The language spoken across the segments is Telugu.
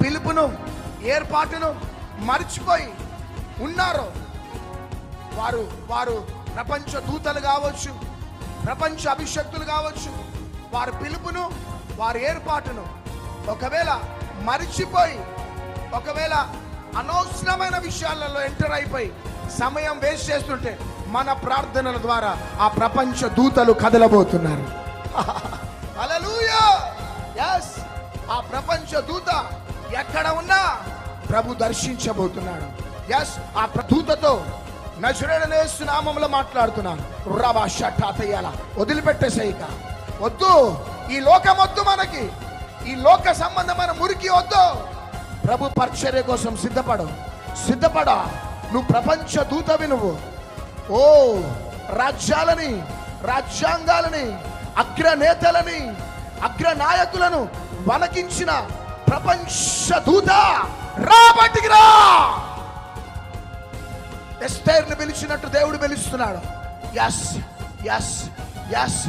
పిలుపును ఏర్పాటును మర్చిపోయి ఉన్నారు. వారు వారు ప్రపంచ దూతలు కావచ్చు ప్రపంచ అభిషక్తులు కావచ్చు వారి పిలుపును వారి ఏర్పాటును ఒకవేళ మరిచిపోయి ఒకవేళ అనవసరమైన విషయాలలో ఎంటర్ అయిపోయి సమయం వేస్ట్ చేస్తుంటే మన ప్రార్థనల ద్వారా ఆ ప్రపంచ దూతలు కదలబోతున్నారు. అలలుయా ఎస్ ఆ ప్రపంచ దూత ఎక్కడ ఉన్నా ప్రభు దర్శించబోతున్నాడు. ఎస్ ఆ దూతతో నజరేడనేసు నామంలో మాట్లాడుతున్నాను. రబా షట్టాతయ్యాల వదిలిపెట్టేసేయక. వద్దు. ఈ లోకం వద్దు మనకి. ఈ లోక సంబంధమైన మురికి వద్దు. ప్రభు పరిచర్య కోసం సిద్ధపడు. సిద్ధపడ. నువ్వు ప్రపంచ దూతవి నువ్వు. ఓ రాజ్యాలని రాజ్యాంగాలని అగ్రనేతలని అగ్ర నాయకులను వణకించిన ప్రపంచ దూత రా బయటికి రా! ఎస్తేర్ని పిలిచినట్టు దేవుడు పిలుస్తున్నాడు. ఎస్ ఎస్ ఎస్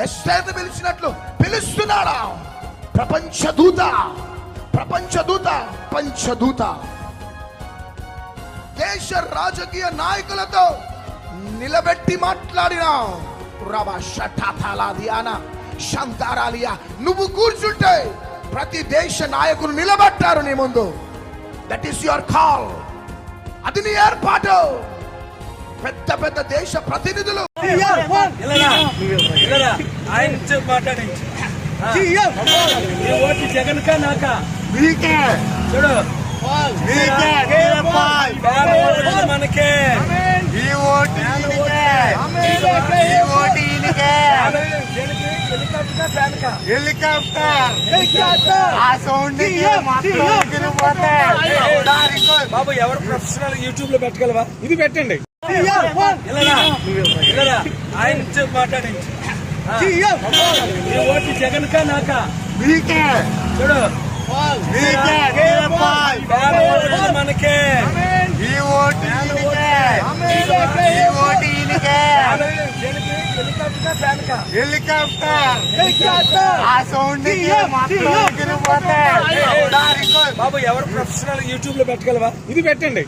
ఎస్తేర్ని పిలిచినట్లు పిలుస్తున్నాడా? ప్రపంచ దూత ప్రపంచ దూత పంచదూత దేశ రాజకీయ నాయకులతో నిలబెట్టి మాట్లాడినా. రబా షటాథాలాదియానా శాంతారాలియా నువ్వు కూర్చుంటే ప్రతి దేశ నాయకులు నిలబెట్టారు నీ ముందు. దట్ ఈస్ యువర్ కాల్ అది నీ ఏర్పాటు. పెద్ద పెద్ద దేశ ప్రతినిధులు. జగన్ కా నాకా చూడు మనకే ఈ ఓటు. ఈ ఓటు? హెలికాప్టర్ బాబు ఎవరు ప్రొఫెషనల్ యూట్యూబ్లో పెట్టగలవా? ఇది పెట్టండి. ఆయన ఓటు జగన్ కా నాకా? చూడు. మనకే. ఈ ఓటు. ఈ? హెలికాప్టర్ ఫ్యాన్ కా హెలికాప్టర్. ఆ సౌండ్ బాబు ఎవరు ప్రొఫెషనల్ యూట్యూబ్లో పెట్టగలవా? ఇది పెట్టండి.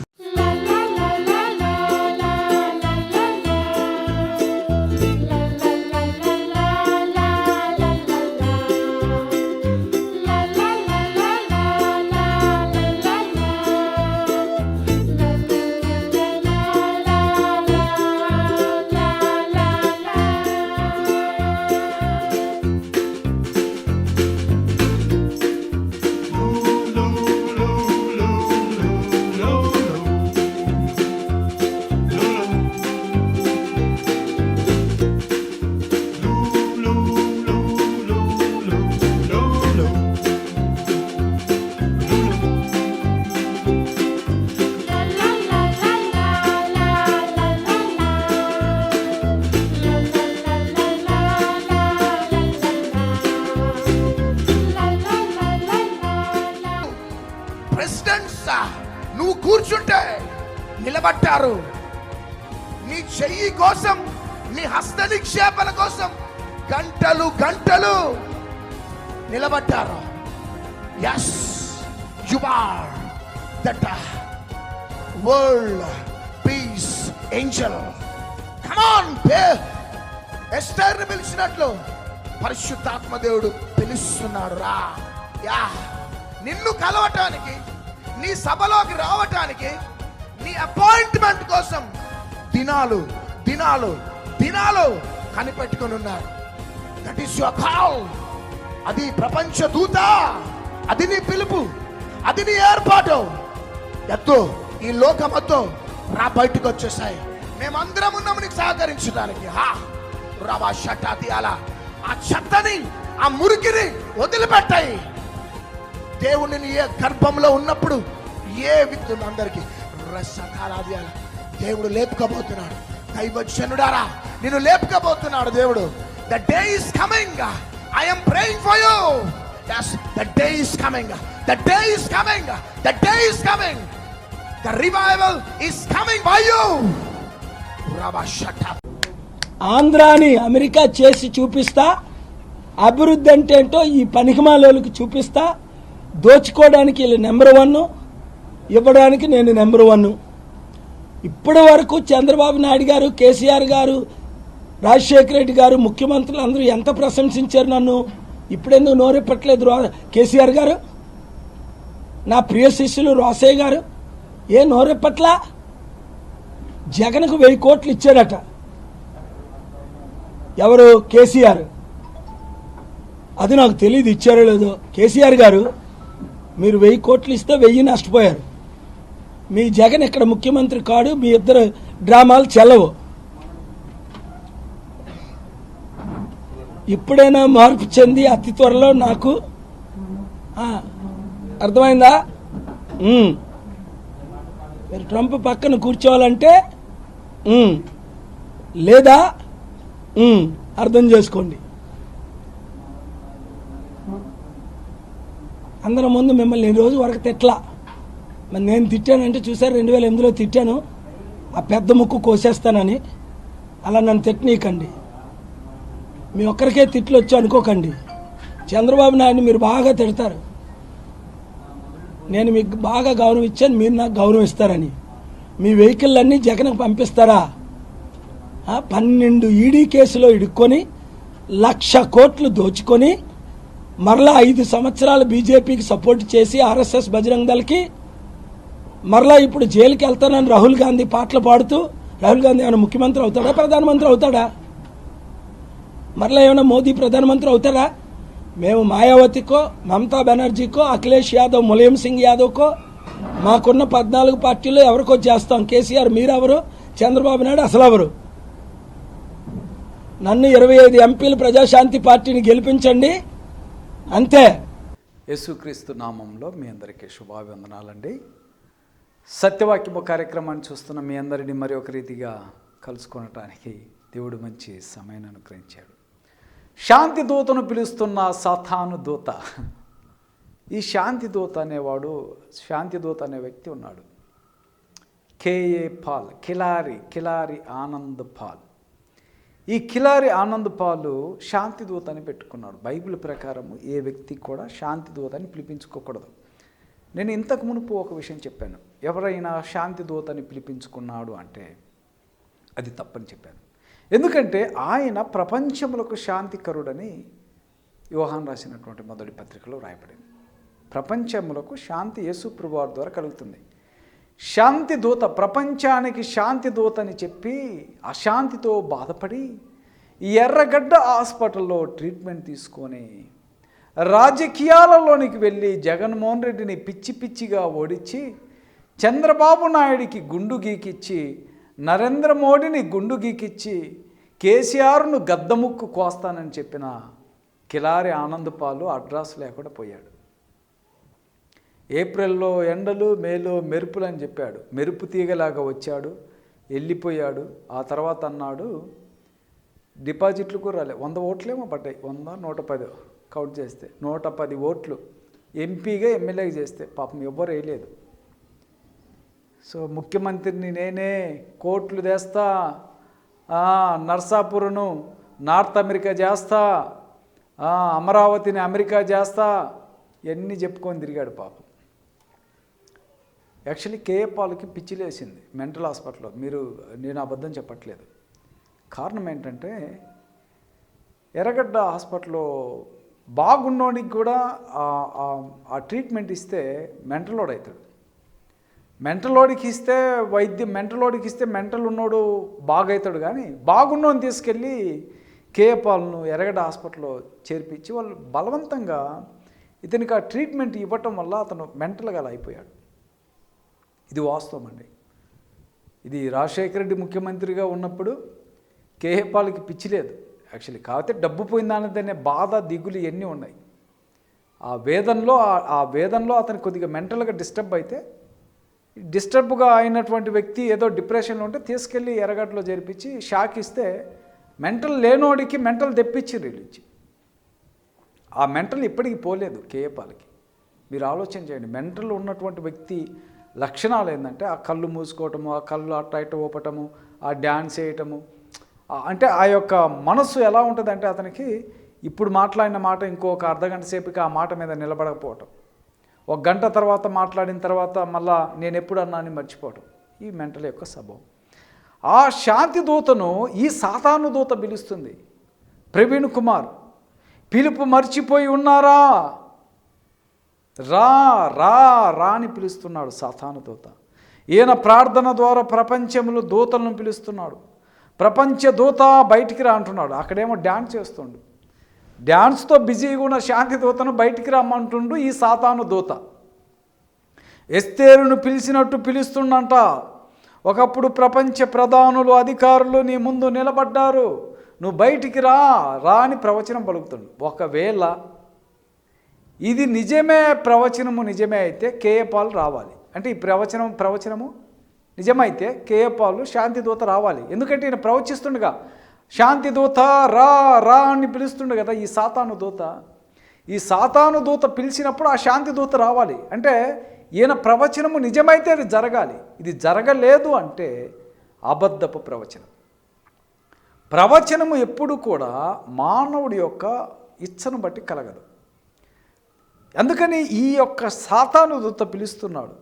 ఉన్నారు నీ చెయ్యి కోసం నీ హస్తనిక్షేపణ కోసం గంటలు గంటలు నిలబడ్డారు. Yes you are that world peace angel come on ఎస్టర్ని పిలిచినట్లు పరిశుద్ధాత్మ దేవుడు పిలుస్తున్నాడు రా. యా నిన్ను కలవటానికి నీ సభలోకి రావటానికి నీ అపాయింట్మెంట్ కోసం దినాలు దినాలు దినాలు కనిపెట్టుకుని ఉన్నారు. దట్ ఈస్ యువర్ కాల్ అది ప్రపంచ దూత అది నీ పిలుపు అది నీ ఏర్పాటు. ఎద్దు ఈ లోకమతో రా బయటకు వచ్చేసాయి. మేమందరం ఉన్నాము నీకు సహకరించడానికి. హా! రవా షటాతి అలా ఆ చెత్తని ఆ మురికిని వదిలిపెట్టాయి. దేవుని ఏ గర్భంలో ఉన్నప్పుడు ఏ విత్తు అందరికి దేవుడు లేపుకోబోతున్నాడు దైవజనుడారా నిన్ను లేపుకపోతున్నాడు దేవుడు the day is coming I'm praying for you Yes, the day is coming. Uh, the day is coming. Uh, the day is coming. The revival is coming by you. Rabba ఆంధ్రాని అమెరికా చేసి చూపిస్తా అభివృద్ధి అంటే ఏంటో ఈ పనికిమాలోకి చూపిస్తా దోచుకోవడానికి వీళ్ళు నెంబర్ వన్ ఇవ్వడానికి నేను నెంబర్ వన్. ఇప్పటి వరకు చంద్రబాబు నాయుడు గారు కేసీఆర్ గారు రాజశేఖర రెడ్డి గారు ముఖ్యమంత్రులు అందరూ ఎంత ప్రశంసించారు నన్ను? ఇప్పుడెందుకు నోరెప్పట్లేదు కేసీఆర్ గారు? నా ప్రియ శిష్యులు రోసయ్య గారు ఏ నోరెప్పట్లా జగన్కు వెయ్యి కోట్లు ఇచ్చాడట ఎవరు? కేసీఆర్. అది నాకు తెలియదు ఇచ్చారో లేదో. కేసీఆర్ గారు మీరు వెయ్యి కోట్లు ఇస్తే వెయ్యి నష్టపోయారు. మీ జగన్ ఇక్కడ ముఖ్యమంత్రి కాడు మీ ఇద్దరు డ్రామాలు చెల్లవు. ఇప్పుడైనా మార్పు చెంది అతి త్వరలో నాకు అర్థమైందా? మీరు ట్రంప్ పక్కన కూర్చోవాలంటే లేదా అర్థం చేసుకోండి. అందరి ముందు మిమ్మల్ని రోజు వరకు తిట్లా మరి నేను తిట్టానంటే చూసారు రెండు వేల ఎనిమిదిలో తిట్టాను. ఆ పెద్ద ముక్కు కోసేస్తానని. అలా నన్ను తిట్టనీయకండి. మీ ఒక్కరికే తిట్లు వచ్చి అనుకోకండి. చంద్రబాబు నాయుడిని మీరు బాగా తిడతారు. నేను మీకు బాగా గౌరవం ఇచ్చాను మీరు నాకు గౌరవం ఇస్తారని. మీ వెహికల్ అన్నీ జగన్కి పంపిస్తారా? పన్నెండు ఈడీ కేసులో ఇడుక్కొని లక్ష కోట్లు దోచుకొని మరలా ఐదు సంవత్సరాలు బీజేపీకి సపోర్ట్ చేసి ఆర్ఎస్ఎస్ బజరంగ్ దళకి మరలా ఇప్పుడు జైలుకి వెళ్తానని రాహుల్ గాంధీ పాటలు పాడుతూ రాహుల్ గాంధీ ఏమైనా ముఖ్యమంత్రి అవుతాడా ప్రధానమంత్రి అవుతాడా? మరలా ఏమైనా మోదీ ప్రధానమంత్రి అవుతాడా మేము మాయావతికో మమతా బెనర్జీకో అఖిలేష్ యాదవ్ ములయం సింగ్ యాదవ్కో మాకున్న పద్నాలుగు పార్టీలు ఎవరికో చేస్తాం. కేసీఆర్ మీరెవరు? చంద్రబాబు నాయుడు అసలు ఎవరు నన్ను ఇరవై ఐదు ఎంపీలు ప్రజాశాంతి పార్టీని గెలిపించండి. అంతే. యేసుక్రీస్తు నామంలో మీ అందరికీ శుభాభివందనాలండి. సత్యవాక్యము కార్యక్రమాన్ని చూస్తున్న మీ అందరినీ మరి ఒక రీతిగా కలుసుకొనటానికి దేవుడు మంచి సమయాన్ని అనుగ్రహించాడు. శాంతి దూతను పిలుస్తున్న సతాను దూత. ఈ శాంతి దూత అనేవాడు శాంతి దూత అనే వ్యక్తి ఉన్నాడు. K A Paul Kilari Kilari Anand Paul. ఈ కిలారి ఆనంద్ పాలు శాంతి దూత అని పెట్టుకున్నాడు బైబిల్ ప్రకారము ఏ వ్యక్తి కూడా శాంతి దూత అని పిలిపించుకోకూడదు. నేను ఇంతకు మునుపు ఒక విషయం చెప్పాను. ఎవరైనా శాంతి దూతని పిలిపించుకున్నాడు అంటే అది తప్పని చెప్పాను. ఎందుకంటే ఆయన ప్రపంచములకు శాంతికరుడని యోహాన్ రాసినటువంటి మొదటి పత్రికలో రాయబడింది. ప్రపంచములకు శాంతి యేసుప్రభు వారి ద్వారా కలుగుతుంది. శాంతి దూత ప్రపంచానికి శాంతి దూత అని చెప్పి అశాంతితో బాధపడి ఈ ఎర్రగడ్డ హాస్పిటల్లో ట్రీట్మెంట్ తీసుకొని రాజకీయాలలోనికి వెళ్ళి జగన్మోహన్ రెడ్డిని పిచ్చి పిచ్చిగా ఓడించి చంద్రబాబు నాయుడికి గుండు గీకిచ్చి నరేంద్ర మోడీని గుండు గీకిచ్చి కేసీఆర్ను గద్దముక్కు కోస్తానని చెప్పిన కిలారి ఆనందపాలు అడ్రస్ లేకుండా పోయాడు. ఏప్రిల్లో ఎండలు మేలో మెరుపులు అని చెప్పాడు. మెరుపు తీగలాగా వచ్చాడు వెళ్ళిపోయాడు. ఆ తర్వాత అన్నాడు డిపాజిట్లు కూడా రాలే. వంద ఓట్లేమో పడ్డాయి. వంద నూట పది కౌంట్ చేస్తే. నూట పది ఓట్లు ఎంపీగా ఎమ్మెల్యేగా చేస్తే. పాపం ఎవ్వరు వేయలేదు. సో ముఖ్యమంత్రిని నేనే కోట్లు తెస్తా నర్సాపురను నార్త్ అమెరికా చేస్తా అమరావతిని అమెరికా చేస్తా ఇవన్నీ చెప్పుకొని తిరిగాడు పాపం. యాక్చువల్లీ కేఏపాల్కి పిచ్చిలేసింది మెంటల్ హాస్పిటల్లో. మీరు నేను అబద్ధం చెప్పట్లేదు. కారణం ఏంటంటే ఎర్రగడ్డ హాస్పిటల్లో బాగున్నోడికి కూడా ఆ- ఆ ట్రీట్మెంట్ ఇస్తే మెంటలోడ్ అవుతాడు మెంటలోడికి ఇస్తే వైద్యం మెంటలోడికి ఇస్తే మెంటల్ ఉన్నోడు బాగవుతాడు కానీ బాగున్నోని తీసుకెళ్ళి కేఏ ఎరగడ హాస్పిటల్లో చేర్పించి వాళ్ళు బలవంతంగా ఇతనికి ఆ ట్రీట్మెంట్ ఇవ్వటం వల్ల అతను మెంటల్గా అలా అయిపోయాడు. ఇది వాస్తవం అండి. ఇది రాజశేఖర రెడ్డి ముఖ్యమంత్రిగా ఉన్నప్పుడు కేఏ పాల్కి పిచ్చి లేదు. యాక్చువల్లీ కాకపోతే డబ్బు పోయిందనేదనే బాధ దిగులు ఇవన్నీ ఉన్నాయి. ఆ వేదనలో ఆ- ఆ వేదనలో అతను కొద్దిగా మెంటల్గా డిస్టర్బ్ అయితే డిస్టర్బ్గా అయినటువంటి వ్యక్తి ఏదో డిప్రెషన్లో ఉంటే తీసుకెళ్ళి ఎరగట్లో జరిపించి షాక్ ఇస్తే మెంటల్ లేనోడికి మెంటల్ తెప్పించి రిలీజ్ ఆ మెంటల్ ఇప్పటికి పోలేదు కేఏపాలకి. మీరు ఆలోచన చేయండి మెంటల్ ఉన్నటువంటి వ్యక్తి లక్షణాలు ఏంటంటే ఆ కళ్ళు మూసుకోవటము ఆ కళ్ళు అట్ట ఇట్ట ఊపటము ఆ డ్యాన్స్ వేయటము. అంటే ఆ యొక్క మనస్సు ఎలా ఉంటుందంటే అతనికి ఇప్పుడు మాట్లాడిన మాట ఇంకొక అర్ధగంట సేపుకి ఆ మాట మీద నిలబడకపోవటం. ఒక గంట తర్వాత మాట్లాడిన తర్వాత మళ్ళా నేను ఎప్పుడు అన్నాని మర్చిపోవడం ఈ మెంటల్ యొక్క స్వభావం. ఆ శాంతి దూతను ఈ సాతాను దూత పిలుస్తుంది. ప్రవీణ్ కుమార్ పిలుపు మర్చిపోయి ఉన్నారా? రా రా రా అని పిలుస్తున్నాడు సాతాను దూత. ఈయన ప్రార్థన ద్వారా ప్రపంచంలో దూతలను పిలుస్తున్నాడు. ప్రపంచ దూత బయటికి రా అంటున్నాడు. అక్కడేమో డ్యాన్స్ చేస్తుండు. డ్యాన్స్తో బిజీగా ఉన్న శాంతి దూతను బయటికి రమ్మంటుండు ఈ సాతాను దూత. ఎస్తేరును పిలిచినట్టు పిలుస్తుండంట. ఒకప్పుడు ప్రపంచ ప్రధానులు అధికారులు నీ ముందు నిలబడ్డారు. నువ్వు బయటికి రా రా అని ప్రవచనం పలుకుతుండు. ఒకవేళ ఇది నిజమే ప్రవచనము నిజమే అయితే కేయపాలు రావాలి. అంటే ఈ ప్రవచనం ప్రవచనము నిజమైతే కేయపాలు శాంతి దూత రావాలి. ఎందుకంటే ఈయన ప్రవచిస్తుండగా శాంతి దూత రా రా అని పిలుస్తుండే కదా ఈ సాతాను దూత. ఈ సాతాను దూత పిలిచినప్పుడు ఆ శాంతి దూత రావాలి. అంటే ఈయన ప్రవచనము నిజమైతే అది జరగాలి. ఇది జరగలేదు అంటే అబద్ధపు ప్రవచనం. ప్రవచనము ఎప్పుడు కూడా మానవుడి యొక్క ఇచ్చను బట్టి కలగదు. అందుకని ఈ యొక్క సాతాను దూత పిలుస్తున్నాడు.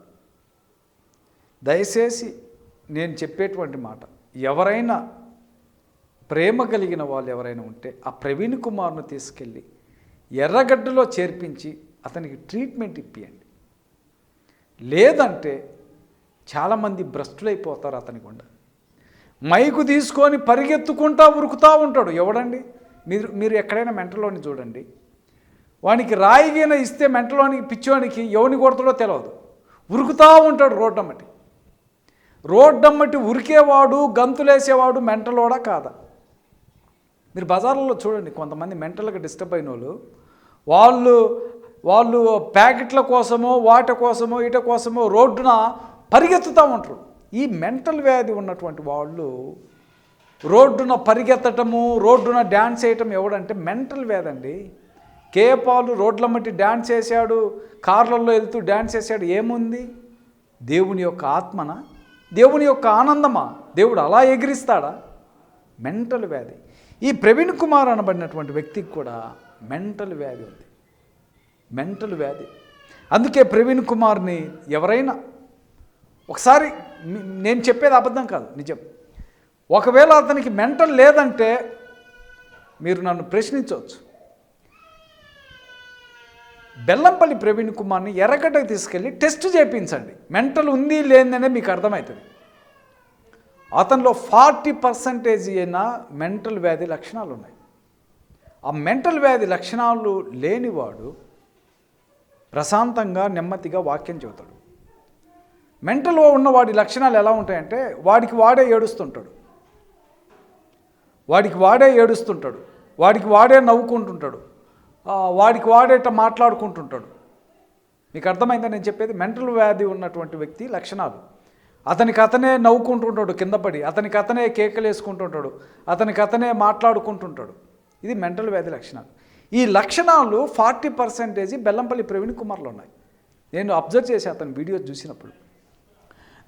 దయచేసి నేను చెప్పేటువంటి మాట. ఎవరైనా ప్రేమ కలిగిన వాళ్ళు ఎవరైనా ఉంటే ఆ ప్రవీణ్ కుమార్ను తీసుకెళ్ళి ఎర్రగడ్డలో చేర్పించి అతనికి ట్రీట్మెంట్ ఇప్పియండి. లేదంటే చాలామంది భ్రష్టులైపోతారు అతని గుండా. మైకు తీసుకొని పరిగెత్తుకుంటా ఉరుకుతూ ఉంటాడు. ఎవడండి? మీరు మీరు ఎక్కడైనా మెంటలోని చూడండి. వానికి రాయిగీన ఇస్తే మెంటలోనికి పిచ్చోనికి ఎవని కొడతాడో తెలియదు ఉరుకుతూ ఉంటాడు రోడ్డమ్మటి. రోడ్డమ్మటి ఉరికేవాడు గంతులేసేవాడు మెంటలోడా కాదా? మీరు బజార్లలో చూడండి కొంతమంది మెంటల్గా డిస్టర్బ్ అయిన వాళ్ళు వాళ్ళు వాళ్ళు ప్యాకెట్ల కోసమో వాటి కోసమో ఇట కోసమో రోడ్డున పరిగెత్తుతూ ఉంటారు. ఈ మెంటల్ వ్యాధి ఉన్నటువంటి వాళ్ళు రోడ్డున పరిగెత్తటము రోడ్డున డ్యాన్స్ చేయటం ఎవడంటే మెంటల్ వ్యాధి అండి. కేపాలు రోడ్ల మట్టి డ్యాన్స్ చేశాడు కార్లలో వెళ్తూ డ్యాన్స్ చేశాడు ఏముంది? దేవుని యొక్క ఆత్మన? దేవుని యొక్క ఆనందమా? దేవుడు అలా ఎగిరిస్తాడా? మెంటల్ వ్యాధి. ఈ ప్రవీణ్ కుమార్ అనబడినటువంటి వ్యక్తికి కూడా మెంటల్ వ్యాధి ఉంది. మెంటల్ వ్యాధి. అందుకే ప్రవీణ్ కుమార్ని ఎవరైనా ఒకసారి నేను చెప్పేది అబద్ధం కాదు నిజం. ఒకవేళ అతనికి మెంటల్ లేదంటే మీరు నన్ను ప్రశ్నించవచ్చు. బెల్లంపల్లి ప్రవీణ్ కుమార్ని ఎర్రగడ్డకు తీసుకెళ్ళి టెస్ట్ చేయించండి. మెంటల్ ఉంది లేదనే మీకు అర్థమవుతుంది. అతనిలో ఫార్టీ పర్సంటేజ్ అయినా మెంటల్ వ్యాధి లక్షణాలు ఉన్నాయి. ఆ మెంటల్ వ్యాధి లక్షణాలు లేనివాడు ప్రశాంతంగా నెమ్మదిగా వాక్యం చెబుతాడు. మెంటల్లో ఉన్న వాడి లక్షణాలు ఎలా ఉంటాయంటే వాడికి వాడే ఏడుస్తుంటాడు. వాడికి వాడే ఏడుస్తుంటాడు. వాడికి వాడే నవ్వుకుంటుంటాడు. వాడికి వాడేట మాట్లాడుకుంటుంటాడు. మీకు అర్థమైందా నేను చెప్పేది? మెంటల్ వ్యాధి ఉన్నటువంటి వ్యక్తి లక్షణాలు. అతనికి అతనే నవ్వుకుంటుంటాడు కింద పడి అతనికి అతనే కేకలు వేసుకుంటుంటాడు అతనికి అతనే మాట్లాడుకుంటుంటాడు. ఇది మెంటల్ వ్యాధి లక్షణాలు. ఈ లక్షణాలు ఫార్టీ పర్సెంటేజ్ బెల్లంపల్లి ప్రవీణ్ కుమార్లో ఉన్నాయి. నేను అబ్జర్వ్ చేసి అతని వీడియో చూసినప్పుడు.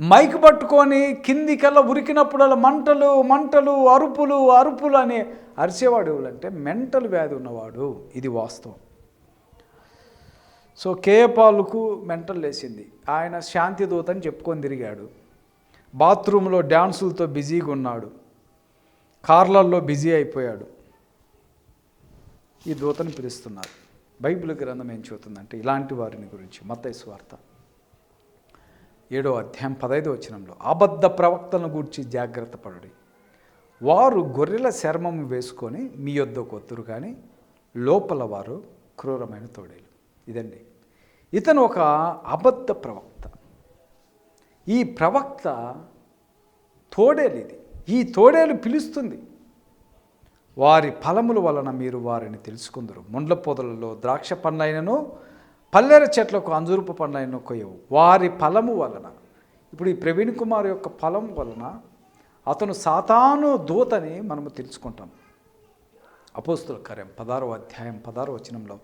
మైక్ పట్టుకొని కిందికల్లా ఉరికినప్పుడల్లా మంటలు మంటలు అరుపులు అరుపులు అని అరిచేవాడు అంటే మెంటల్ వ్యాధి ఉన్నవాడు. ఇది వాస్తవం. సో కేపాలకు మెంటల్ లేచింది. ఆయన శాంతి దూత అని చెప్పుకొని తిరిగాడు. బాత్రూంలో డ్యాన్సులతో బిజీగా ఉన్నాడు. కార్లల్లో బిజీ అయిపోయాడు. ఈ దూతను పిలుస్తున్నారు. బైబిల్ గ్రంథం ఏం చెబుతుందంటే ఇలాంటి వారిని గురించి మతైసు వార్త ఏడో అధ్యాయం పదైదో వచనంలో అబద్ధ ప్రవక్తలను గూర్చి జాగ్రత్త పడుడి. వారు గొర్రెల చర్మం వేసుకొని మీ యొద్దకు వత్తురు కానీ లోపల వారు క్రూరమైన తోడేలు. ఇదండి. ఇతను ఒక అబద్ధ ప్రవక్త. ఈ ప్రవక్త తోడేలు ఇది. ఈ తోడేలు పిలుస్తుంది. వారి ఫలముల వలన మీరు వారిని తెలుసుకుందరు. ముండ్ల పొదలలో ద్రాక్ష పండ్లైనను పల్లెర చెట్లకు అంజూరపు పండ్లైన కొయ్యవు. వారి ఫలము వలన. ఇప్పుడు ఈ ప్రవీణ్ కుమార్ యొక్క ఫలం వలన అతను సాతాను దూతని మనము తెలుసుకుంటాం. అపోస్తుల కార్యం పదారో అధ్యాయం పదారో వచనంలో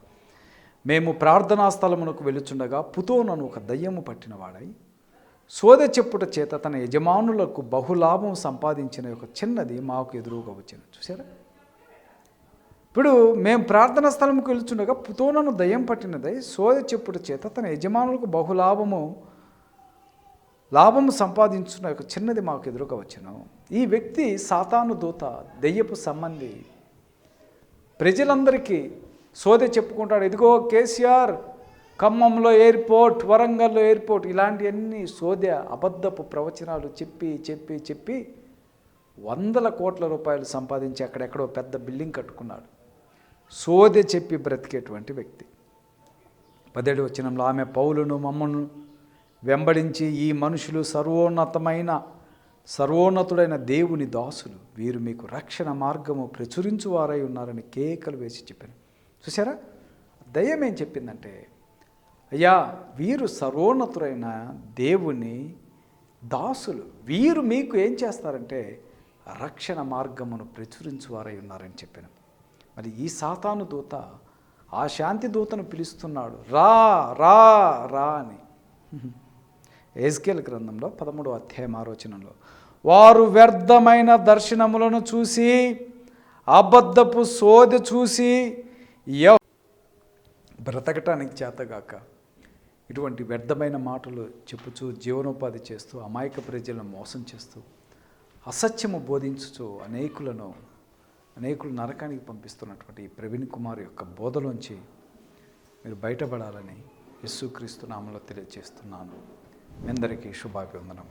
మేము ప్రార్థనా స్థలమునకు వెలుచుండగా పుతోనను ఒక దయ్యము పట్టినవాడై సోద చెప్పుట చేత తన యజమానులకు బహులాభం సంపాదించిన ఒక చిన్నది మాకు ఎదురుగా వచ్చింది. చూసారా ఇప్పుడు మేము ప్రార్థనా స్థలంకి వెళ్తుండగా పుతోనను దయ్యం పట్టినదై సోద చెప్పుడు చేత తన యజమానులకు బహులాభము లాభము సంపాదించున్న ఒక చిన్నది మాకు ఎదురుగా వచ్చను ఈ వ్యక్తి సాతాను దూత దెయ్యపు సంబంధి. ప్రజలందరికీ సోదె చెప్పుకుంటాడు ఇదిగో కేసీఆర్ ఖమ్మంలో ఎయిర్పోర్ట్ వరంగల్లో ఎయిర్పోర్ట్ ఇలాంటివన్నీ సోదె అబద్ధపు ప్రవచనాలు చెప్పి చెప్పి చెప్పి వందల కోట్ల రూపాయలు సంపాదించి అక్కడెక్కడో పెద్ద బిల్డింగ్ కట్టుకున్నాడు. సోదె చెప్పి బ్రతికేటువంటి వ్యక్తి. పదేడు వచ్చినంలో ఆమె పౌలును మమ్మను వెంబడించి ఈ మనుషులు సర్వోన్నతమైన సర్వోన్నతుడైన దేవుని దాసులు. వీరు మీకు రక్షణ మార్గము ప్రచురించువారై ఉన్నారని కేకలు వేసి చెప్పాను చూసారా దయ్యం ఏం చెప్పిందంటే అయ్యా వీరు సర్వోన్నతుడైన దేవుని దాసులు. వీరు మీకు ఏం చేస్తారంటే రక్షణ మార్గమును ప్రచురించువారై ఉన్నారని చెప్పాను. మరి ఈ సాతాను దూత ఆ శాంతి దూతను పిలుస్తున్నాడు. రా రా రా అని. ఏజ్కేల్ గ్రంథంలో పదమూడో అధ్యాయం ఆలోచనలో వారు వ్యర్థమైన దర్శనములను చూసి అబద్ధపు సోది చూసి బ్రతకటానికి చేతగాక ఇటువంటి వ్యర్థమైన మాటలు చెప్పుచూ జీవనోపాధి చేస్తూ అమాయక ప్రజలను మోసం చేస్తూ అసత్యము బోధించుచు అనేకులను అనేకులు నరకానికి పంపిస్తున్నటువంటి ఈ ప్రవీణ్ కుమార్ యొక్క బోధలోంచి మీరు బయటపడాలని యేసుక్రీస్తు నామంలో తెలియజేస్తున్నాను. మీ అందరికీ శుభాభివందనం